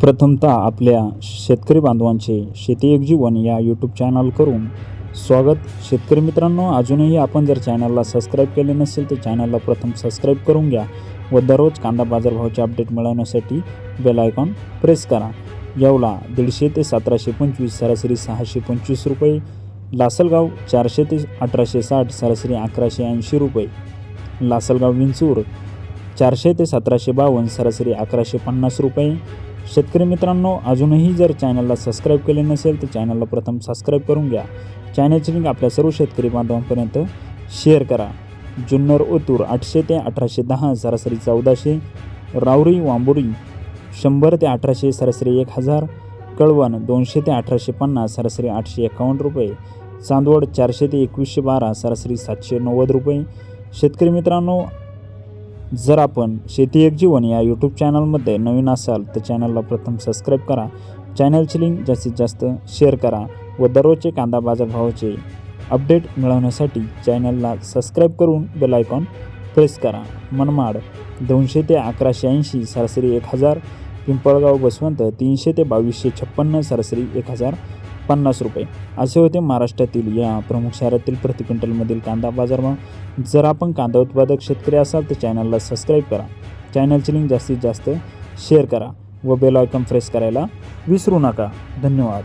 प्रथमतः आपल्या शेतकरी बांधवांचे शेती एक जीवन या यूट्यूब चॅनल करून स्वागत. शेतकरी मित्रांनो अजूनही आपण जर चॅनलला सबस्क्राईब केले नसेल तर चॅनलला प्रथम सबस्क्राईब करून घ्या व दररोज कांदा बाजारभावाचे अपडेट मिळवण्यासाठी बेल आयकॉन प्रेस करा. येवला दीडशे ते सतराशे पंचवीस सरासरी सहाशे पंचवीस रुपये लासलगाव चारशे ते अठराशे साठ सरासरी अकराशे ऐंशी रुपये लासलगाव विंचूर चारशे ते सतराशे बावन्न सरासरी अकराशे पन्नास रुपये शेतकरी मित्रांनो अजूनही जर चॅनलला सबस्क्राईब केले नसेल तर चॅनलला प्रथम सबस्क्राईब करून घ्या. चॅनलची लिंक आपल्या सर्व शेतकरी बांधवांपर्यंत शेअर करा. जुन्नर ओतूर आठशे ते अठराशे दहा सरासरी चौदाशे रावरी वांबुरी शंभर ते अठराशे सरासरी एक हजार कळवण दोनशे ते अठराशे पन्नास सरासरी आठशे एकावन्न रुपये चांदवड चारशे ते एकवीसशे बारा सरासरी सातशे नव्वद रुपये. शेतकरी मित्रांनो जर आपण शेती एक जीवन या यूट्यूब चॅनलमध्ये नवीन असाल तर चॅनलला प्रथम सबस्क्राईब करा. चॅनलची लिंक जास्तीत जास्त शेअर करा व दररोजचे कांदा बाजारभावाचे अपडेट मिळवण्यासाठी चॅनलला सबस्क्राईब करून बेल आयकॉन प्रेस करा. मनमाड दोनशे ते अकराशे ऐंशी सरासरी एक हजार पिंपळगाव बसवंत तीनशे ते बावीसशे छप्पन्न सरासरी एक हजार पन्नास रुपये. असे होते महाराष्ट्रातील या प्रमुख शहरातील प्रति क्विंटलमधील कांदा बाजारभाव जर आपण कांदा उत्पादक शेतकरी असाल तर चॅनलला सबस्क्राईब करा. चॅनलची लिंक जास्तीत जास्त शेअर करा व बेल आयकॉन प्रेस करायला विसरू नका. धन्यवाद.